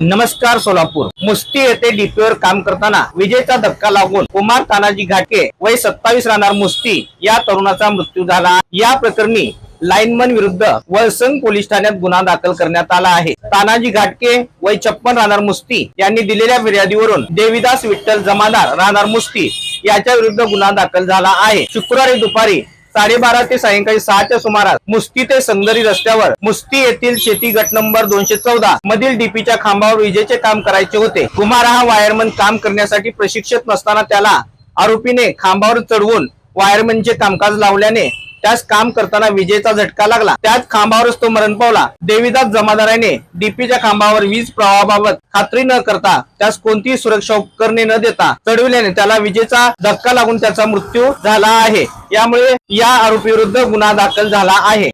नमस्कार सोलापूर. मुस्ती येथे डीपीवर काम करताना विजेचा धक्का लागून कुमार तानाजी घाटके वय सत्तावीस राहणार मुस्ती या तरुणाचा मृत्यू झाला. या प्रकरणी लाईनमन विरुद्ध वळसंग पोलीस ठाण्यात गुन्हा दाखल करण्यात आला आहे. तानाजी घाटके वय छप्पन राहणार मुस्ती यांनी दिलेल्या फिर्यादीवरून देविदास विठ्ठल जमादार राहणार मुस्ती याच्या विरुद्ध गुन्हा दाखल झाला आहे. शुक्रवारी दुपारी साडेबारा ते सायंकाळी सहाच्या सुमारास मुस्ती ते संगरी रस्त्यावर मुस्ती येथील शेती गट नंबर दोनशे चौदा मधील डीपीच्या खांबावर विजेचे काम करायचे होते. कुमार हा वायरमन काम करण्यासाठी प्रशिक्षित नसताना त्याला आरोपीने खांबावर चढवून वायरमनचे कामकाज लावल्याने त्यास काम करताना विजेचा झटका लागला. त्याच खांबावरच तो मरण पावला. देवीदास जमादाराने डीपीच्या खांबावर वीज प्रवाहाबाबत खात्री न करता त्यास कोणतीही सुरक्षा उपकरणे न देता चढविल्याने त्याला विजेचा धक्का लागून त्याचा मृत्यू झाला आहे. यामुळे या आरोपी विरुद्ध गुन्हा दाखल झाला आहे.